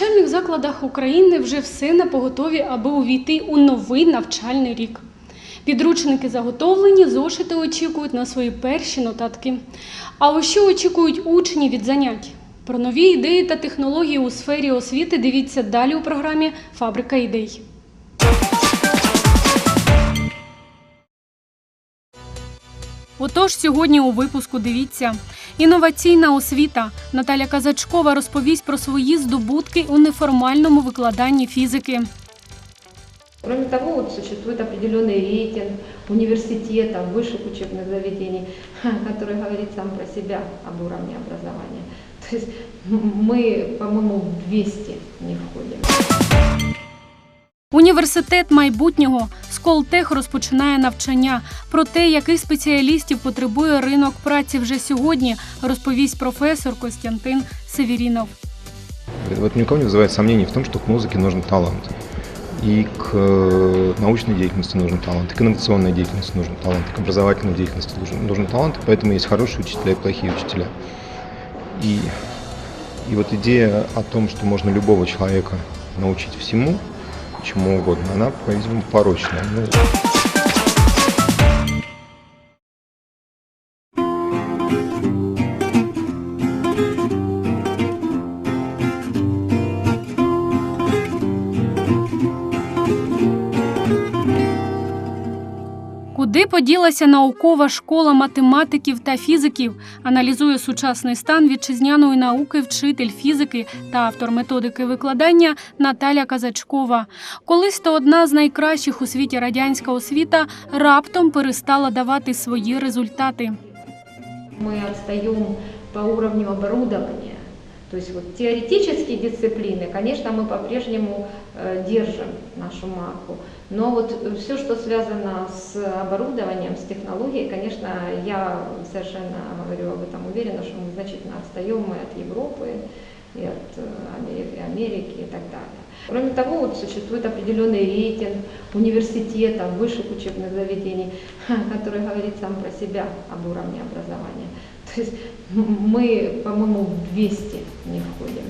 Навчальних закладах України вже все на поготові, аби увійти у новий навчальний рік. Підручники заготовлені, зошити очікують на свої перші нотатки. А ось що очікують учні від занять? Про нові ідеї та технології у сфері освіти дивіться далі у програмі Фабрика ідей. Отож, сьогодні у випуску дивіться. Інноваційна освіта. Наталя Казачкова розповість про свої здобутки у неформальному викладанні фізики. Кроме того, вот существует определенный рейтинг университетов, высших учебных заведений, который говорит сам про себя об уровне образования. То есть мы, по-моему, в 200 не входим. Університет майбутнього Сколтех розпочинає навчання. Про те, яких спеціалістів потребує ринок праці вже сьогодні, розповість професор Костянтин Севірінов. Вот никого не вызывает сомнений в том, что к музыке нужен талант. И к э, научной деятельности нужен талант, и к инновационной деятельности нужен талант, и к образовательной деятельности нужен, нужен талант, и поэтому есть хорошие учителя и плохие учителя. И, и вот идея о том, что можно любого человека научить всему, чему угодно, она, по-видимому, порочная. Поділася наукова школа математиків та фізиків? Аналізує сучасний стан вітчизняної науки вчитель фізики та автор методики викладання Наталя Казачкова. Колись то одна з найкращих у світі радянська освіта раптом перестала давати свої результати. Мы отстаем по уровню оборудования. То есть вот теоретические дисциплины, конечно, мы по-прежнему э, держим нашу марку. Но вот все, что связано с оборудованием, с технологией, конечно, я совершенно говорю об этом уверенно, что мы значительно отстаем мы от Европы и от э, Амери- Америки и так далее. Кроме того, вот существует определенный рейтинг университетов, высших учебных заведений, который говорит сам про себя об уровне образования. Мы, по-моему, в 200 не входим.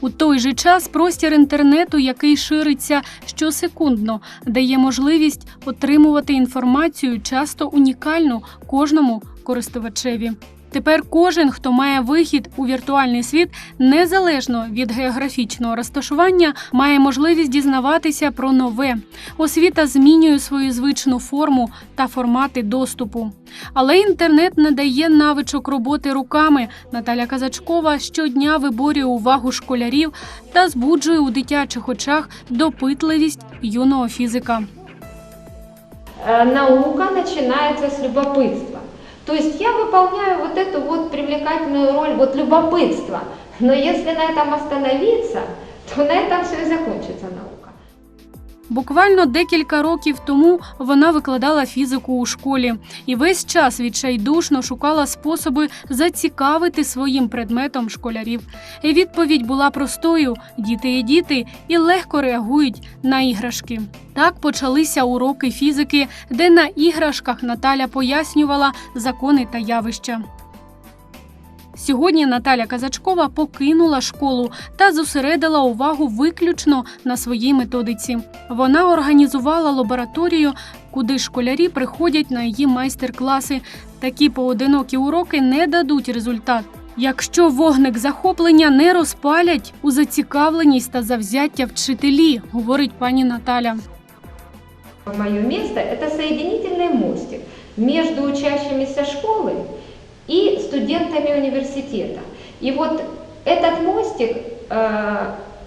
У той же час простір інтернету, який шириться щосекундно, дає можливість отримувати інформацію часто унікальну кожному користувачеві. Тепер кожен, хто має вихід у віртуальний світ, незалежно від географічного розташування, має можливість дізнаватися про нове. Освіта змінює свою звичну форму та формати доступу. Але інтернет не дає навичок роботи руками. Наталя Казачкова щодня виборює увагу школярів та збуджує у дитячих очах допитливість юного фізика. Э, Наука начинается с любопытства. То есть я выполняю вот эту вот привлекательную роль вот любопытства. Но если на этом остановиться, то на этом все и закончится наука. Буквально декілька років тому вона викладала фізику у школі і весь час відчайдушно шукала способи зацікавити своїм предметом школярів. І відповідь була простою: діти є діти і легко реагують на іграшки. Так почалися уроки фізики, де на іграшках Наталя пояснювала закони та явища. Сьогодні Наталя Казачкова покинула школу та зосередила увагу виключно на своїй методиці. Вона організувала лабораторію, куди школярі приходять на її майстер-класи. Такі поодинокі уроки не дадуть результат. Якщо вогник захоплення не розпалять у зацікавленість та завзяття вчителі, говорить пані Наталя. Мое место – это соединительный мостик между учащимися школы И студентами университета. И вот этот мостик, э,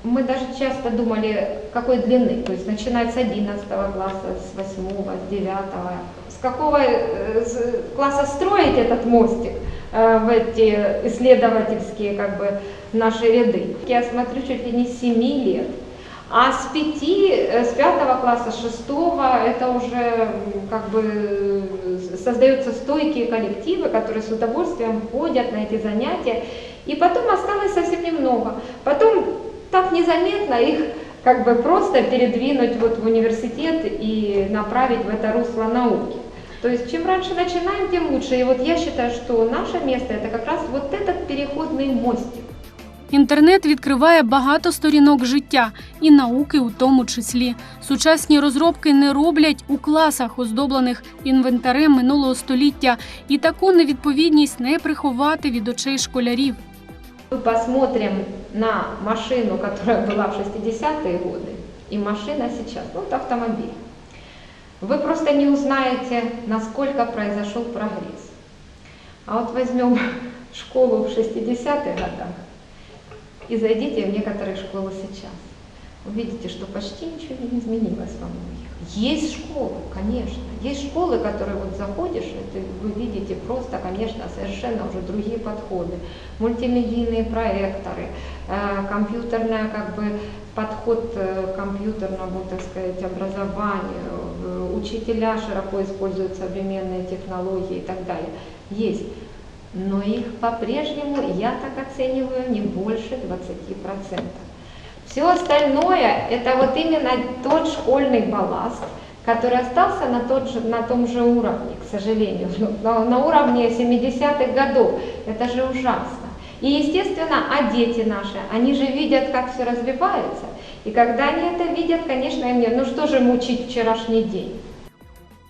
мы даже часто думали, какой длины, то есть начинать с 11 класса, с 8, с 9, с какого э, класса строить этот мостик э, в эти исследовательские как бы, наши ряды. Я смотрю чуть ли не с 7 лет. А с пяти, э, с пятого класса, с шестого, это уже как бы э, создаются стойкие коллективы, которые с удовольствием ходят на эти занятия. И потом осталось совсем немного. Потом так незаметно их как бы просто передвинуть вот в университет и направить в это русло науки. То есть чем раньше начинаем, тем лучше. И вот я считаю, что наше место это как раз вот этот переходный мостик. Інтернет відкриває багато сторінок життя і науки у тому числі. Сучасні розробки не роблять у класах, оздоблених інвентарем минулого століття, і таку невідповідність не приховати від очей школярів. Мы посмотрим на машину, которая была в 60-е годы, и машина сейчас, ну, вот автомобиль. Вы просто не узнаете, насколько произошел прогресс. А вот возьмем школу в 60-х годах и зайдите в некоторые школы сейчас. Увидите, что почти ничего не изменилось во многих. Есть школы, конечно. Есть школы, которые вот заходишь, и ты, вы видите просто, конечно, совершенно уже другие подходы. Мультимедийные проекторы, э, компьютерная как бы подход э, к компьютерному, так сказать, образованию, э, учителя широко используют современные технологии и так далее. Есть. Но их по-прежнему, я так оцениваю, не больше 20%. Все остальное это вот именно тот школьный балласт, который остался на, тот же, на том же уровне, к сожалению, на, на уровне 70-х годов. Это же ужасно. И, естественно, а дети наши, они же видят, как все развивается. И когда они это видят, конечно, им не, ну что же мучить вчерашний день?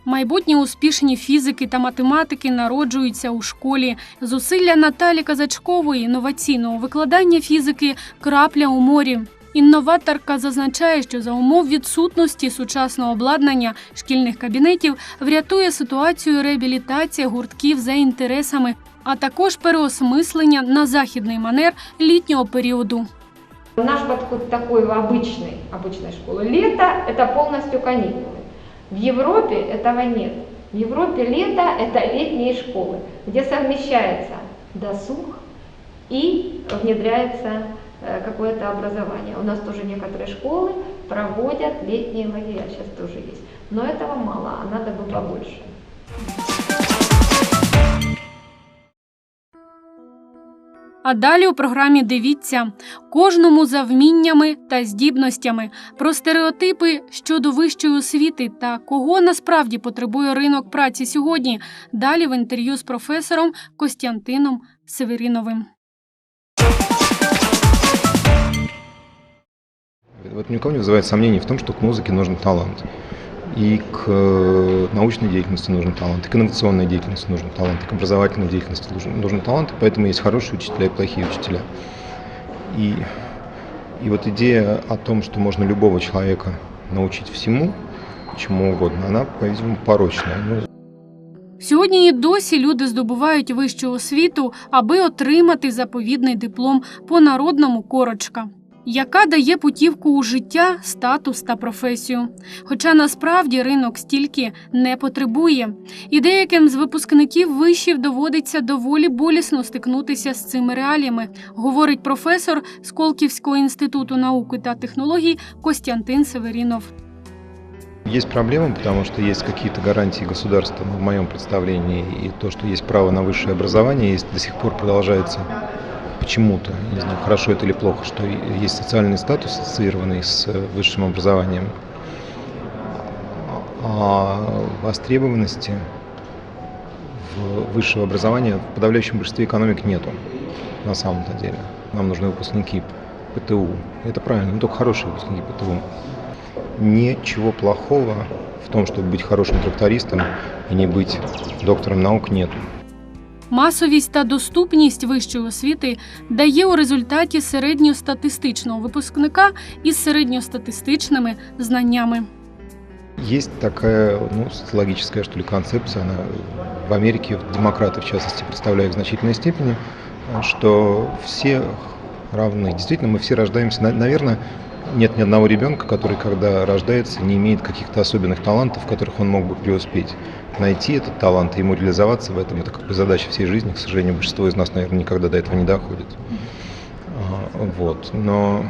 Майбутні успішні фізики та математики народжуються у школі. Зусилля Наталі Казачкової інноваційного викладання фізики крапля у морі. Інноваторка зазначає, що за умов відсутності сучасного обладнання шкільних кабінетів врятує ситуацію реабілітація гуртків за інтересами, а також переосмислення на західний манер літнього періоду. Наш подход такой в обычной, обычной школы. Лето – это полностью каникулы. В Европе этого нет. В Европе лето – это летние школы, где совмещается досуг и внедряется э, какое-то образование. У нас тоже некоторые школы проводят летние лагеря, сейчас тоже есть. Но этого мало, а надо бы побольше. А далі у програмі дивіться кожному за вміннями та здібностями про стереотипи щодо вищої освіти та кого насправді потребує ринок праці сьогодні. Далі в інтерв'ю з професором Костянтином Северіновим. Вот никого не вызывает сомнений в том, что к музыке нужен талант. И к э, научной деятельности нужен талант, и к инновационной деятельности нужен талант, и к образовательной деятельности нужен, нужен талант, поэтому есть хорошие учителя и плохие учителя. И, и вот идея о том, что можно любого человека научить всему, чему угодно, она, по-видимому, порочная. Ну, Сьогодні і досі люди здобувають вищу освіту, аби отримати заповідний диплом по народному корочка, яка дає путівку у життя, статус та професію. Хоча насправді ринок стільки не потребує, і деяким з випускників вишів доводиться доволі болісно стикнутися з цими реаліями, говорить професор Сколківського інституту науки та технологій Костянтин Северінов. Есть проблема, потому что есть какие-то гарантии государства, ну, в моем представлении, и то, что есть право на высшее образование, есть до сих пор продолжается почему-то, не знаю, хорошо это или плохо, что есть социальный статус, ассоциированный с э, высшим образованием, а востребованности в высшего образования в подавляющем большинстве экономик нету, на самом-то деле. Нам нужны выпускники ПТУ. Это правильно, но только хорошие выпускники ПТУ ничего плохого в том, чтобы быть хорошим трактористом и не быть доктором наук, нет. Масовість та доступність вищої освіти дає у результаті середньостатистичного випускника із середньостатистичними знаннями. Есть такая ну, социологическая, что ли, концепция, она в Америке, демократы, в частности, представляют в значительной степени, что все равны. Действительно, мы все рождаемся, на- наверное, нет ни одного ребенка, который, когда рождается, не имеет каких-то особенных талантов, в которых он мог бы преуспеть. Найти этот талант и ему реализоваться в этом, это как бы задача всей жизни. К сожалению, большинство из нас, наверное, никогда до этого не доходит. А, Вот. Но,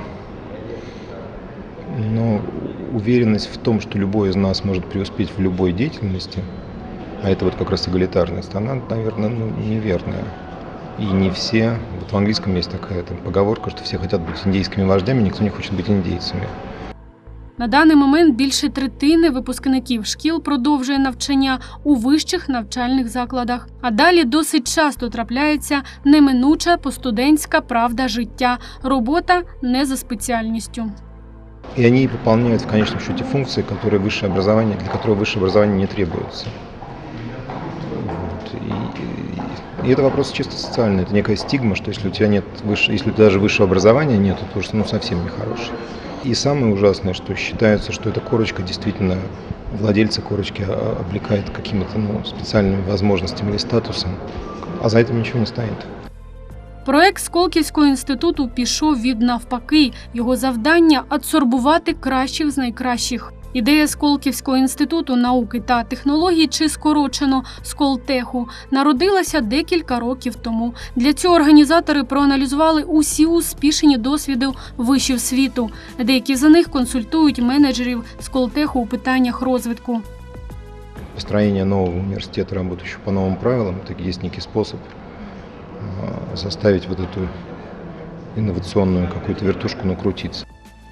но уверенность в том, что любой из нас может преуспеть в любой деятельности, а это вот как раз эгалитарность, она, наверное, ну, неверная. И не все, вот в английском есть такая там, поговорка, что все хотят быть индейскими вождями, никто не хочет быть индейцами. На даний момент більше третини випускників шкіл продовжує навчання у вищих навчальних закладах. А далі досить часто трапляється неминуча постудентська правда життя, робота не за спеціальністю. И они выполняют в конечном счете функции, которые высшее образование, для которого высшее образование не требуется. и- и это вопрос чисто социальный, это некая стигма, что если у тебя нет выше, если у тебя даже высшего образования нет, то уж ну, совсем нехороший. И самое ужасное, что считается, что эта корочка действительно владельца корочки а, облекает какими-то ну, специальными возможностями или статусом, а за этим ничего не стоит. Проект Сколківського інституту пішов від навпаки. Його завдання адсорбувати кращих з найкращих. Ідея Сколківського інституту науки та технологій, чи скорочено Сколтеху, народилася декілька років тому. Для цього організатори проаналізували усі успішні досвіди вишів світу. Деякі за них консультують менеджерів Сколтеху у питаннях розвитку. Построение нового университета, работающего по новым правилам, это есть некий способ а, заставить вот эту инновационную какую-то вертушку накрутиться.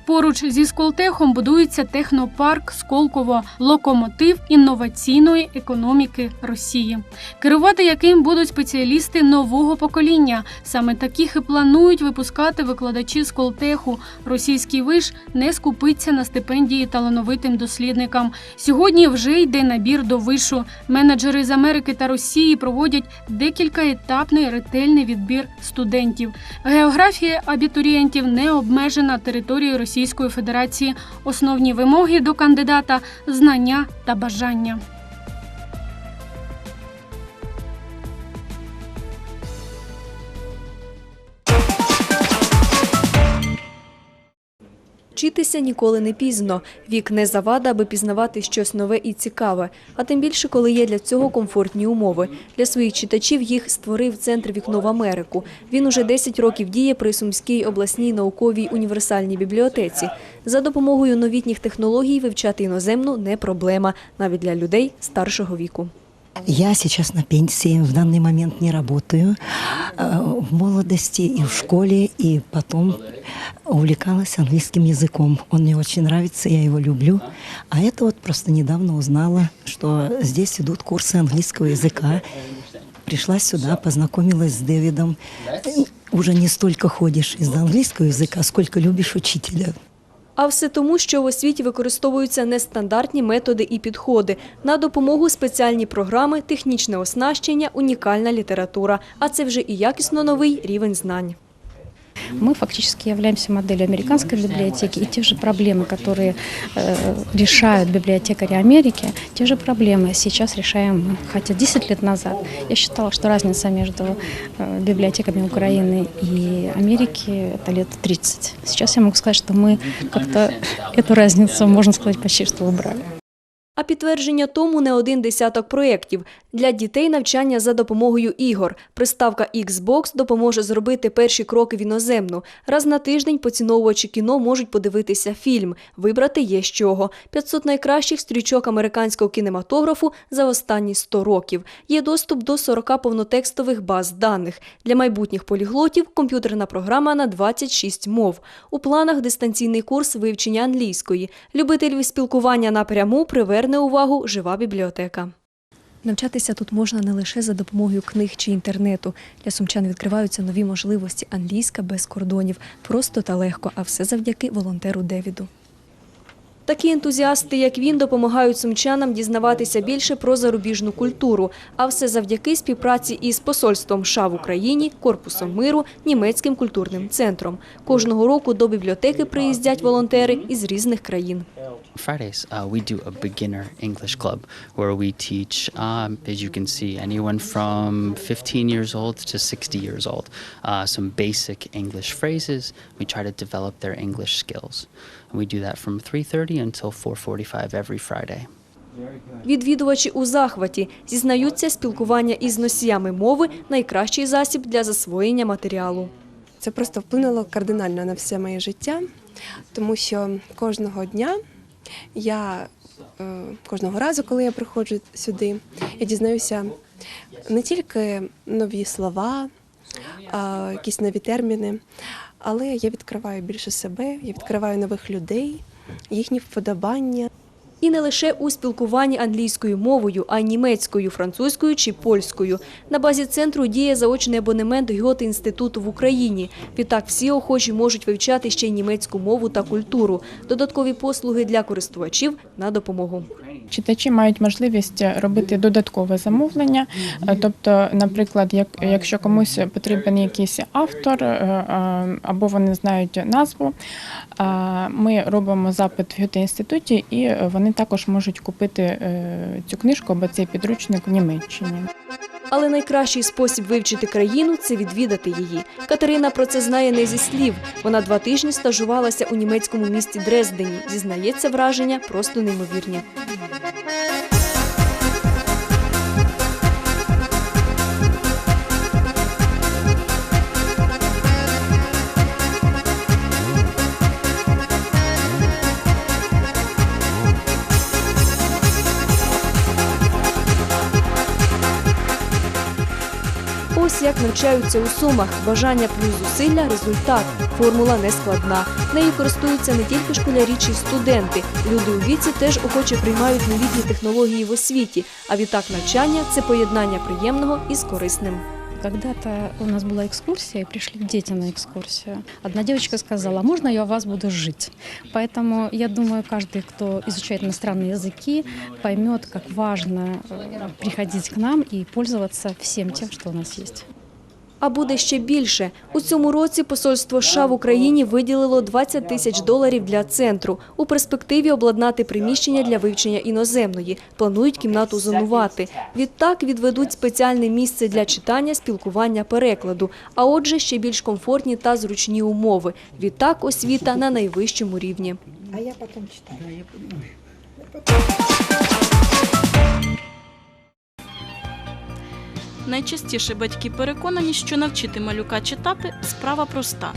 Поруч зі Сколтехом будується технопарк Сколково, локомотив інноваційної економіки Росії, керувати яким будуть спеціалісти нового покоління. Саме таких і планують випускати викладачі Сколтеху. Російський виш не скупиться на стипендії талановитим дослідникам. Сьогодні вже йде набір до вишу. Менеджери з Америки та Росії проводять декількаетапний ретельний відбір студентів. Географія абітурієнтів не обмежена територією Російської Федерації. Основні вимоги до кандидата знання та бажання. Вчитися ніколи не пізно. Вік не завада, аби пізнавати щось нове і цікаве. А тим більше, коли є для цього комфортні умови. Для своїх читачів їх створив центр вікно в Америку. Він уже 10 років діє при Сумській обласній науковій універсальній бібліотеці. За допомогою новітніх технологій вивчати іноземну не проблема, навіть для людей старшого віку. Я сейчас на пенсии, в данный момент не работаю. Э, В молодости и в школе, и потом увлекалась английским языком. Он мне очень нравится, я его люблю. А это вот просто недавно узнала, что здесь идут курсы английского языка. Пришла сюда, познакомилась с Дэвидом. Э, Уже не столько ходишь из-за английского языка, сколько любишь учителя. А все тому, що в освіті використовуються нестандартні методи і підходи. На допомогу спеціальні програми, технічне оснащення, унікальна література. А це вже і якісно новий рівень знань. Мы фактически являемся моделью американской библиотеки, и те же проблемы, которые э, решают библиотекари Америки, те же проблемы сейчас решаем мы. Хотя 10 лет назад я считала, что разница между э, библиотеками Украины и Америки – это лет 30. Сейчас я могу сказать, что мы как-то эту разницу, можно сказать, почти что убрали. А підтвердження тому не один десяток проєктів. Для дітей навчання за допомогою ігор. Приставка Xbox допоможе зробити перші кроки в іноземну. Раз на тиждень поціновувачі кіно можуть подивитися фільм. Вибрати є з чого. 500 найкращих стрічок американського кінематографу за останні 100 років. Є доступ до 40 повнотекстових баз даних. Для майбутніх поліглотів комп'ютерна програма на 26 мов. У планах дистанційний курс вивчення англійської. Любителів спілкування напряму приверне увагу жива бібліотека. Навчатися тут можна не лише за допомогою книг чи інтернету. Для сумчан відкриваються нові можливості англійська без кордонів, просто та легко, а все завдяки волонтеру Девіду. Такі ентузіасти, як він, допомагають сумчанам дізнаватися більше про зарубіжну культуру, а все завдяки співпраці із посольством США в Україні, Корпусом миру, німецьким культурним центром. Кожного року до бібліотеки приїздять волонтери із різних країн. Fridays, uh, we do a beginner English club where we teach, um, as you can see, anyone from 15 years old to 60 years old, uh, some basic English phrases. We try to develop their English skills. And we do that from 3:30 until 4:45 every Friday. Відвідувачі у захваті зізнаються, спілкування із носіями мови найкращий засіб для засвоєння матеріалу. Це просто вплинуло кардинально на все моє життя, тому що кожного дня я е, кожного разу, коли я приходжу сюди, я дізнаюся не тільки нові слова, якісь нові терміни, але я відкриваю більше себе, я відкриваю нових людей. їхні вподобання. І не лише у спілкуванні англійською мовою, а й німецькою, французькою чи польською. На базі центру діє заочний абонемент Гьоте інституту в Україні. Відтак всі охочі можуть вивчати ще й німецьку мову та культуру. Додаткові послуги для користувачів на допомогу. Читачі мають можливість робити додаткове замовлення. Е, Тобто, наприклад, якщо комусь потрібен якийсь автор е, е, або вони знають назву, ми робимо запит в Гюте інституті, і вони також можуть купити е, цю книжку або цей підручник в Німеччині. Але найкращий спосіб вивчити країну це відвідати її. Катерина про це знає не зі слів. Вона два тижні стажувалася у німецькому місті Дрездені. Зізнається, враження просто неймовірні. навчаються у Сумах. Бажання плюс зусилля – результат. Формула не складна. Нею користуються не тільки школярі чи студенти. Люди у віці теж охоче приймають новітні технології в освіті. А відтак навчання – це поєднання приємного із корисним. Когда-то у нас была экскурсия, и пришли дети на экскурсию. Одна девочка сказала, «А можно я у вас буду жить? Поэтому я думаю, каждый, кто изучает иностранные языки, поймет, как важно э, приходить к нам и пользоваться всем тем, что у нас есть. А буде ще більше. У цьому році посольство США в Україні виділило 20 тисяч доларів для центру. У перспективі обладнати приміщення для вивчення іноземної. Планують кімнату зонувати. Відтак відведуть спеціальне місце для читання, спілкування, перекладу. А отже, ще більш комфортні та зручні умови. Відтак освіта на найвищому рівні. Найчастіше батьки переконані, що навчити малюка читати справа проста.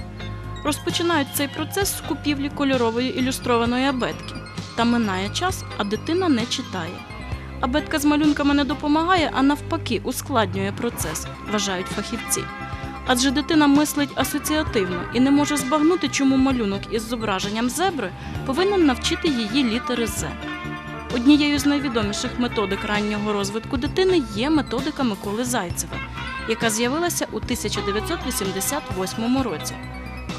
Розпочинають цей процес з купівлі кольорової ілюстрованої абетки. Та минає час, а дитина не читає. Абетка з малюнками не допомагає, а навпаки, ускладнює процес, вважають фахівці. Адже дитина мислить асоціативно і не може збагнути, чому малюнок із зображенням зебри повинен навчити її літери З. Однією з найвідоміших методик раннього розвитку дитини є методика Миколи Зайцева, яка з'явилася у 1988 році.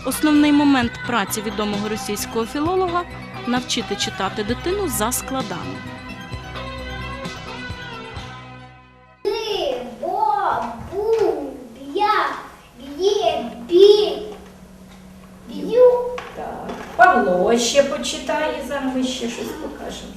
Основний момент праці відомого російського філолога навчити читати дитину за складами. Павло ще почитає, зараз ми ще щось покажемо.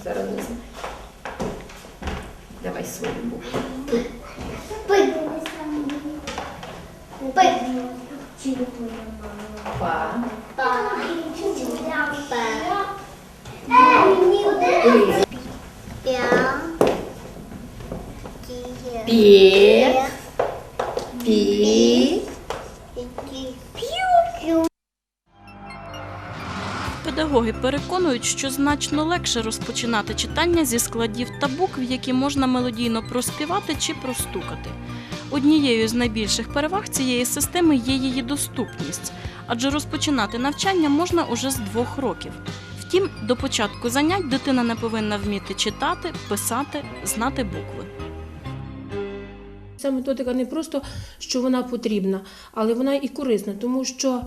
Педагоги переконують, що значно легше розпочинати читання зі складів та букв, які можна мелодійно проспівати чи простукати. Однією з найбільших переваг цієї системи є її доступність, адже розпочинати навчання можна уже з двох років. Втім, до початку занять дитина не повинна вміти читати, писати, знати букви. Ця методика не просто що вона потрібна, але вона і корисна, тому що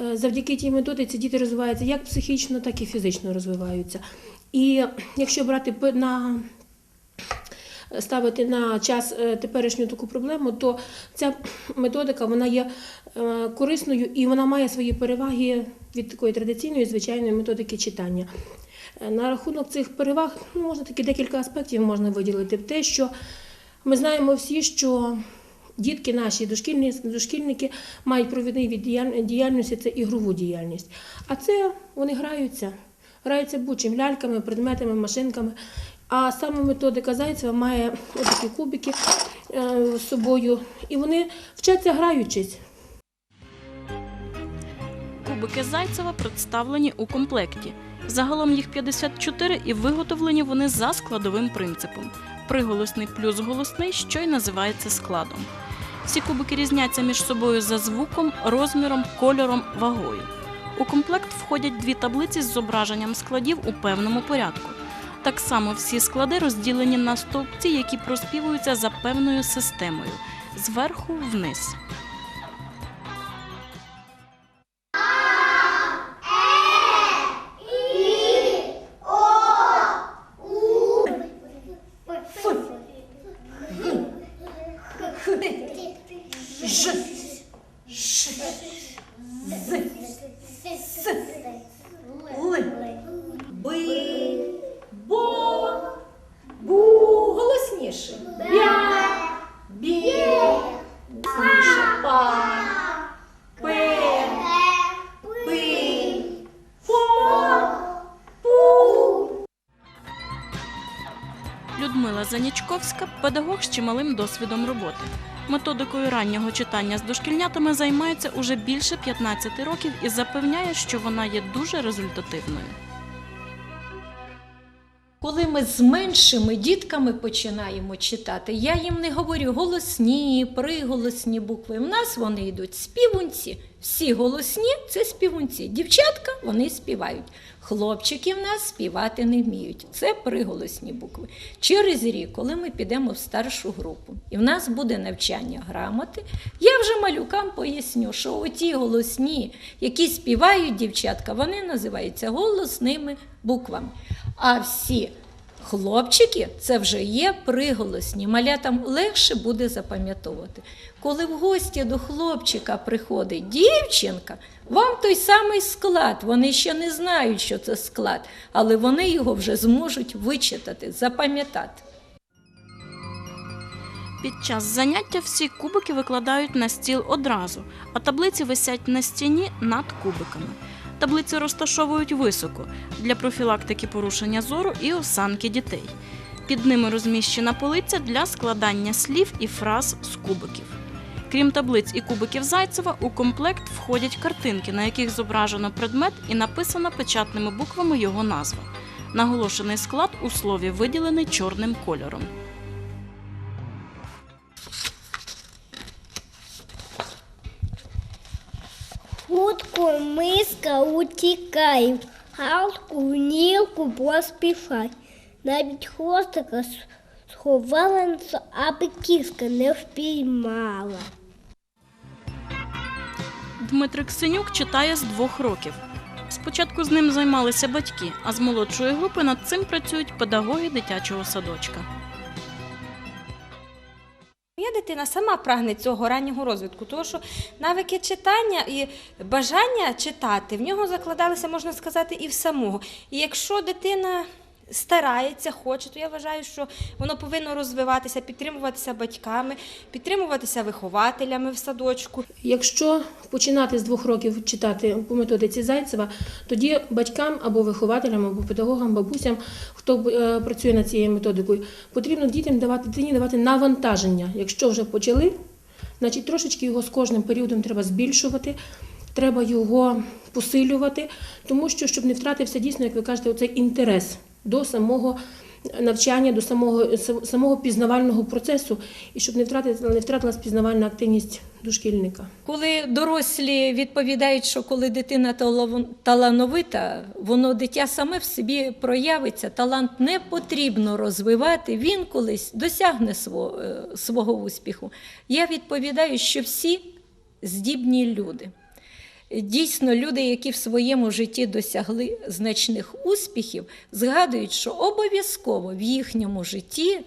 е, завдяки тій методиці діти розвиваються як психічно, так і фізично розвиваються. І якщо брати на ставити на час е, теперішню таку проблему, то ця методика вона є е, корисною і вона має свої переваги від такої традиційної звичайної методики читання. Е, На рахунок цих переваг ну, можна такі декілька аспектів можна виділити. Те, що ми знаємо всі, що дітки наші, дошкільні, дошкільники, мають провідний від діяльності це ігрову діяльність. А це вони граються, граються будь-чим ляльками, предметами, машинками. А саме методика Зайцева має такі кубики е, з собою, і вони вчаться граючись. Кубики Зайцева представлені у комплекті. Загалом їх 54 і виготовлені вони за складовим принципом. Приголосний плюс голосний, що й називається складом. Всі кубики різняться між собою за звуком, розміром, кольором, вагою. У комплект входять дві таблиці з зображенням складів у певному порядку. Так само всі склади розділені на стовпці, які проспівуються за певною системою зверху вниз. Занічковська педагог з чималим досвідом роботи. Методикою раннього читання з дошкільнятами займається уже більше 15 років і запевняє, що вона є дуже результативною. Ми з меншими дітками починаємо читати, я їм не говорю голосні, приголосні букви. У нас вони йдуть співунці. Всі голосні це співунці. Дівчатка вони співають. Хлопчики в нас співати не вміють. Це приголосні букви. Через рік, коли ми підемо в старшу групу, і в нас буде навчання грамоти, я вже малюкам поясню, що оті голосні, які співають дівчатка, вони називаються голосними буквами. А всі хлопчики це вже є приголосні. Малятам легше буде запам'ятовувати. Коли в гості до хлопчика приходить дівчинка, вам той самий склад. Вони ще не знають, що це склад, але вони його вже зможуть вичитати, запам'ятати. Під час заняття всі кубики викладають на стіл одразу, а таблиці висять на стіні над кубиками. Таблиці розташовують високо для профілактики порушення зору і осанки дітей. Під ними розміщена полиця для складання слів і фраз з кубиків. Крім таблиць і кубиків Зайцева, у комплект входять картинки, на яких зображено предмет і написана печатними буквами його назва. Наголошений склад у слові виділений чорним кольором. Миска утікай, галку, нілку поспішай. Навіть хвостика сховала, аби кіска не впіймала. Дмитрик Синюк читає з двох років. Спочатку з ним займалися батьки, а з молодшої групи над цим працюють педагоги дитячого садочка. Моя дитина сама прагне цього раннього розвитку, тому що навики читання і бажання читати в нього закладалися, можна сказати, і в самого. І якщо дитина старається, хоче, то я вважаю, що воно повинно розвиватися, підтримуватися батьками, підтримуватися вихователями в садочку. Якщо починати з двох років читати по методиці Зайцева, тоді батькам або вихователям, або педагогам, бабусям, хто е, працює над цією методикою, потрібно дітям давати дитині давати навантаження. Якщо вже почали, значить трошечки його з кожним періодом треба збільшувати. Треба його посилювати, тому що щоб не втратився дійсно, як ви кажете, оцей інтерес до самого навчання, до самого, самого пізнавального процесу, і щоб не втратила, не втратилась пізнавальна активність дошкільника. Коли дорослі відповідають, що коли дитина талановита, воно дитя саме в собі проявиться. Талант не потрібно розвивати, він колись досягне свого, е, свого успіху. Я відповідаю, що всі здібні люди. Дійсно, люди, які в своєму житті досягли значних успіхів, згадують, що обов'язково в їхньому житті,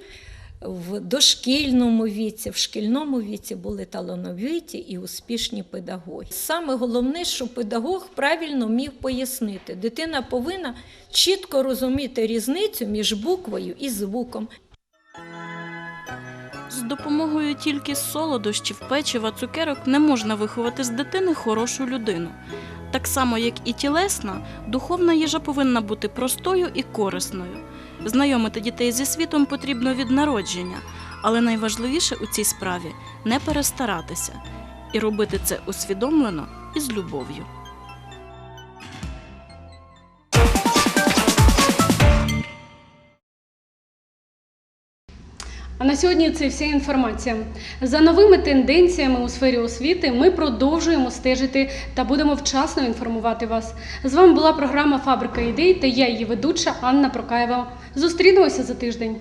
в дошкільному віці, в шкільному віці були талановиті і успішні педагоги. Саме головне, що педагог правильно міг пояснити. Дитина повинна чітко розуміти різницю між буквою і звуком. З допомогою тільки солодощів, печива, цукерок не можна виховати з дитини хорошу людину. Так само, як і тілесна, духовна їжа повинна бути простою і корисною. Знайомити дітей зі світом потрібно від народження, але найважливіше у цій справі не перестаратися і робити це усвідомлено і з любов'ю. А на сьогодні це вся інформація. За новими тенденціями у сфері освіти ми продовжуємо стежити та будемо вчасно інформувати вас. З вами була програма Фабрика ідей та я її ведуча Анна Прокаєва. Зустрінемося за тиждень.